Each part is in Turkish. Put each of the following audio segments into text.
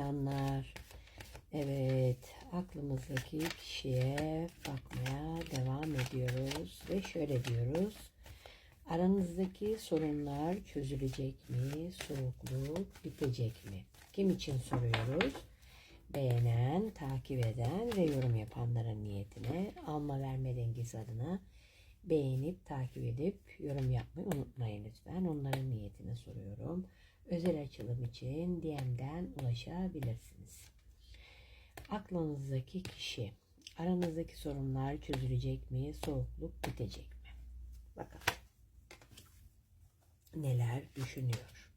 canlar. Evet, aklımızdaki kişiye bakmaya devam ediyoruz ve şöyle diyoruz. Aranızdaki sorunlar çözülecek mi? Soğukluk bitecek mi? Kim için soruyoruz? Beğenen, takip eden ve yorum yapanların niyetine alma verme dengesi adına beğenip takip edip yorum yapmayı unutmayın lütfen. Onların niyetine soruyorum. Özel açılım için DM'den ulaşabilirsiniz. Aklınızdaki kişi, aranızdaki sorunlar çözülecek mi? Soğukluk bitecek mi? Bakalım. Neler düşünüyor?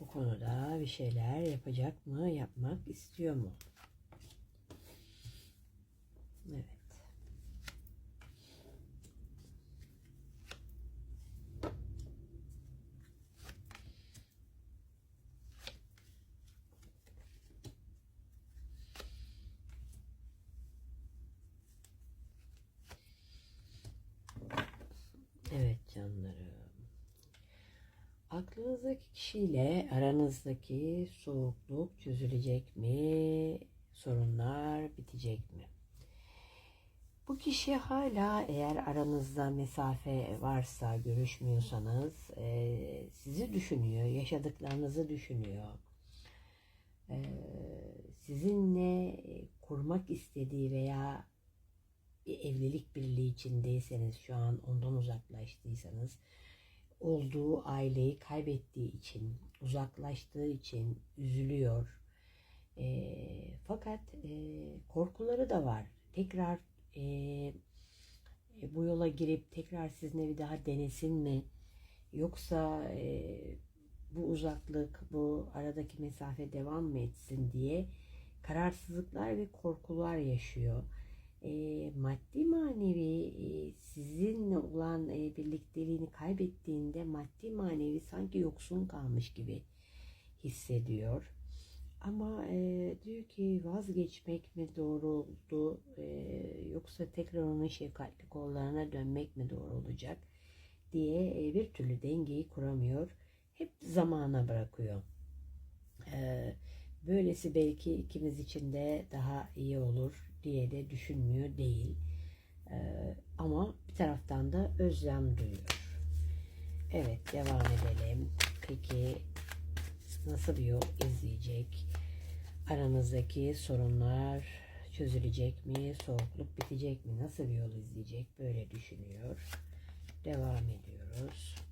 Bu konuda bir şeyler yapacak mı? Yapmak istiyor mu? Evet. Evet canlarım. Aklınızdaki kişiyle aranızdaki soğukluk çözülecek mi? Sorunlar bitecek mi? Bu kişi hala eğer aranızda mesafe varsa, görüşmüyorsanız e, sizi düşünüyor, yaşadıklarınızı düşünüyor. E, sizinle kurmak istediği veya bir evlilik birliği içindeyseniz şu an ondan uzaklaştıysanız olduğu aileyi kaybettiği için uzaklaştığı için üzülüyor. E, fakat e, korkuları da var. Tekrar e, bu yola girip tekrar sizinle bir daha denesin mi? Yoksa e, bu uzaklık, bu aradaki mesafe devam mı etsin diye kararsızlıklar ve korkular yaşıyor e, maddi manevi e, sizinle olan e, birlikteliğini kaybettiğinde maddi manevi sanki yoksun kalmış gibi hissediyor. Ama e, diyor ki vazgeçmek mi doğru oldu e, yoksa tekrar onun şefkatli kollarına dönmek mi doğru olacak diye e, bir türlü dengeyi kuramıyor. Hep zamana bırakıyor. E, böylesi belki ikimiz için de daha iyi olur diye de düşünmüyor değil. Ee, ama bir taraftan da özlem duyuyor. Evet devam edelim. Peki nasıl bir yol izleyecek? Aranızdaki sorunlar çözülecek mi? Soğukluk bitecek mi? Nasıl bir yol izleyecek? Böyle düşünüyor. Devam ediyoruz.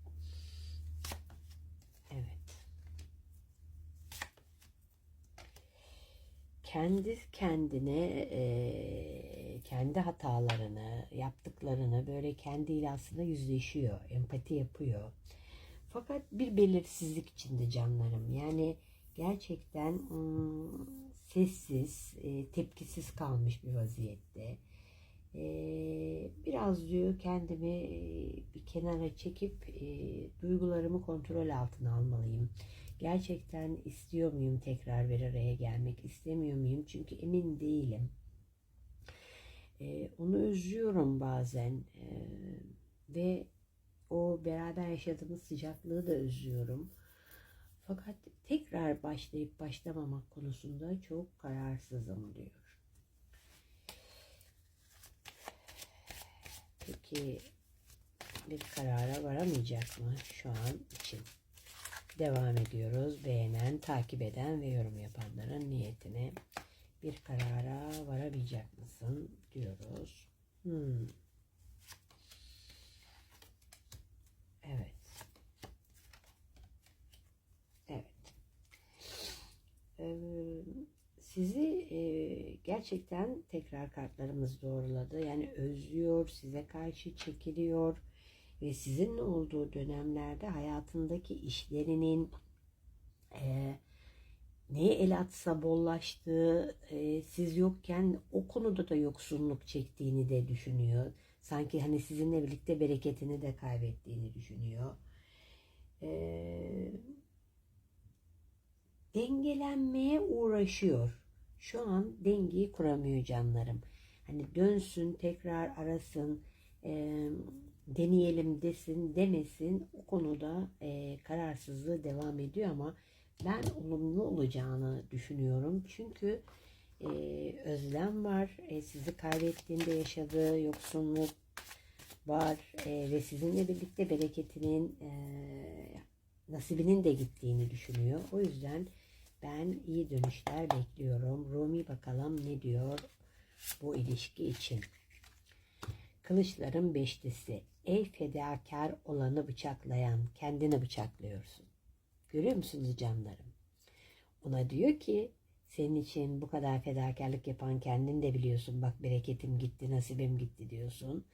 Kendi kendine e, kendi hatalarını yaptıklarını böyle kendiyle aslında yüzleşiyor empati yapıyor. Fakat bir belirsizlik içinde canlarım. Yani gerçekten ım, sessiz e, tepkisiz kalmış bir vaziyette. E, biraz diyor kendimi bir kenara çekip e, duygularımı kontrol altına almalıyım Gerçekten istiyor muyum tekrar bir araya gelmek? istemiyor muyum? Çünkü emin değilim. Ee, onu özlüyorum bazen. Ee, ve o beraber yaşadığımız sıcaklığı da özlüyorum. Fakat tekrar başlayıp başlamamak konusunda çok kararsızım diyor. Peki bir karara varamayacak mı şu an için? Devam ediyoruz. Beğenen, takip eden ve yorum yapanların niyetine bir karara varabilecek mısın diyoruz. Hmm. Evet. Evet. Ee, sizi e, gerçekten tekrar kartlarımız doğruladı. Yani özlüyor, size karşı çekiliyor ve sizinle olduğu dönemlerde hayatındaki işlerinin e, neye el atsa bollaştığı, e, siz yokken o konuda da yoksunluk çektiğini de düşünüyor. Sanki hani sizinle birlikte bereketini de kaybettiğini düşünüyor. E, dengelenmeye uğraşıyor. Şu an dengeyi kuramıyor canlarım. Hani dönsün, tekrar arasın, e, deneyelim desin demesin o konuda e, kararsızlığı devam ediyor ama Ben olumlu olacağını düşünüyorum. Çünkü e, özlem var. E, sizi kaybettiğinde yaşadığı yoksunluk var. E, ve sizinle birlikte bereketinin e, nasibinin de gittiğini düşünüyor. O yüzden ben iyi dönüşler bekliyorum. Rumi bakalım ne diyor bu ilişki için. Kılıçların beşlisi. Ey fedakar olanı bıçaklayan, kendini bıçaklıyorsun. Görüyor musunuz canlarım? Ona diyor ki senin için bu kadar fedakarlık yapan kendin de biliyorsun. Bak bereketim gitti, nasibim gitti diyorsun.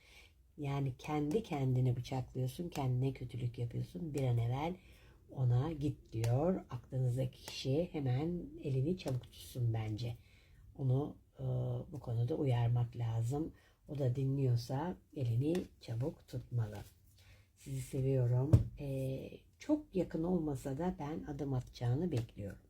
Yani kendi kendini bıçaklıyorsun, kendine kötülük yapıyorsun. Bir an evvel ona git diyor. Aklınızdaki kişi hemen elini çabuk tutsun bence. Onu e, bu konuda uyarmak lazım. O da dinliyorsa elini çabuk tutmalı. Sizi seviyorum. E, çok yakın olmasa da ben adım atacağını bekliyorum.